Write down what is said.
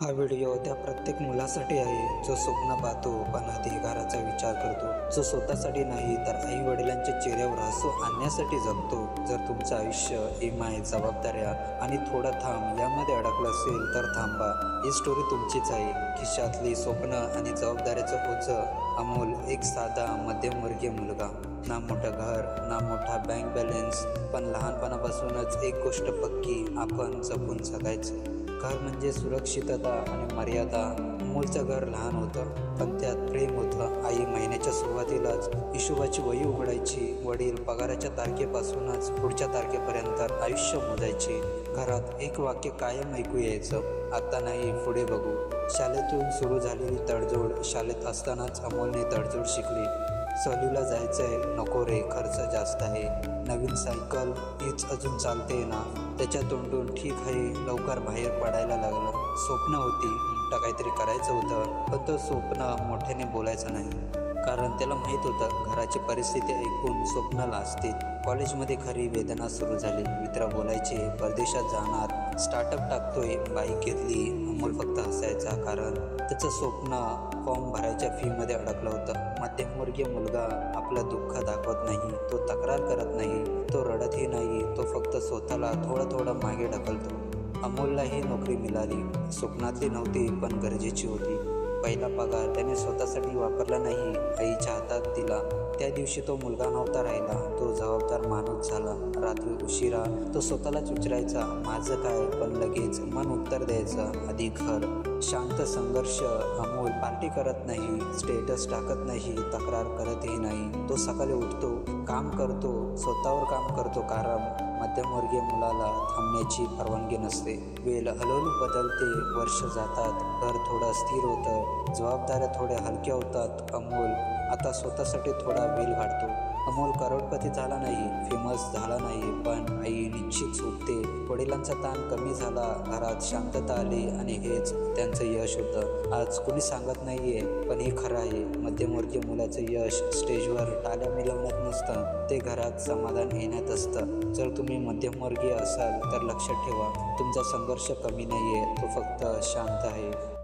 हा व्हिडिओ त्या प्रत्येक मुलासाठी आहे. जो स्वप्न पाहतो पण आधी घराचा विचार करतो जो स्वतःसाठी नाही तर आई वडिलांच्या चेहऱ्यावर हसू आणण्यासाठी जगतो. जर तुमचं आयुष्य इमाय जबाबदाऱ्या आणि थोडा थांब यामध्ये अडकलं असेल तर थांबा. ही स्टोरी तुमचीच आहे. खिशातली स्वप्न आणि जबाबदाऱ्याचं ओझं अमोल एक साधा मध्यमवर्गीय मुलगा. ना मोठं घर ना मोठा बँक बॅलन्स पण लहानपणापासूनच एक गोष्ट पक्की आपण जपून जगायचं. घर म्हणजे सुरक्षितता आणि मर्यादा. मूळचं घर लहान होतं पण त्यात प्रेम होतं. आई महिन्याच्या सुरुवातीलाच हिशोबाची वही उघडायची वडील पगाराच्या तारखेपासूनच पुढच्या तारखेपर्यंत आयुष्य मोजायचे. घरात एक वाक्य कायम ऐकू यायचं आता नाही पुढे बघू. शाळेतून सुरू झालेली तडजोड शाळेत असतानाच अमोलने तडजोड शिकली. सहलीला जायचंय नको रे खर्च जास्त आहे. नवीन सायकल हीच अजून चालते ना. त्याच्या तोंडून ठीक आहे लवकर बाहेर पडायला लागलं. स्वप्न होती काहीतरी करायचं होतं पण तो स्वप्न मोठ्याने बोलायचं नाही. कारण त्याला माहीत होतं घराची परिस्थिती ऐकून स्वप्नाला असते. कॉलेजमध्ये खरी वेदना सुरू झाली. मित्र बोलायचे परदेशात जाणार. स्टार्टअप टाकतोय बाईक घेतली. अमोल फक्त हसायचा कारण त्याचं स्वप्न फॉर्म भरायच्या फीमध्ये अडकलं होतं. मध्यमवर्गीय मुलगा आपलं दुःख दाखवत नाही तो तक्रार करत नाही तो रडतही नाही तो फक्त स्वतःला थोडं थोडं मागे ढकलतो. अमोलला ही नोकरी मिळाली. स्वप्नातली नव्हती पण गरजेची होती. पहिला पगार त्याने स्वतःसाठी वापरला नाही. आईच्या हातात दिला. त्या दिवशी तो मुलगा नव्हता राहिला. तो जबाबदार माणूस झाला. रात्री उशिरा तो स्वतःलाच विचारायचा माझं काय? पण लगेच मन उत्तर द्यायचं आधी घर. शांत संघर्ष अमोल पार्टी करत नाही स्टेटस टाकत नाही तक्रार करतही नाही. तो सकाळी उठतो काम करतो स्वतःवर काम करतो कारण मध्यमवर्गीय मुलाला थांबण्याची परवानगी नसते. वेळ हळूहळू बदलते वर्ष जातात घर थोडं स्थिर होतं जबाबदाऱ्या थोड्या हलक्या होतात अमोल आता स्वतःसाठी थोडा वेळ काढतो अमोल करोडपती झाला नाही फेमस झाला नाही पण आई निश्चित सुटते. वडिलांचा ताण कमी झाला घरात शांतता आली आणि हेच त्यांचं यश होतं. आज कोणी सांगत नाहीये पण हे खरं आहे. मध्यमवर्गीय मुलाचं यश स्टेजवर टाल्या मिळवण्यात नसतं. ते घरात समाधान येण्यात असतं. जर तुम्ही मध्यमवर्गीय असाल तर लक्षात ठेवा तुमचा संघर्ष कमी नाही आहे तो फक्त शांत आहे.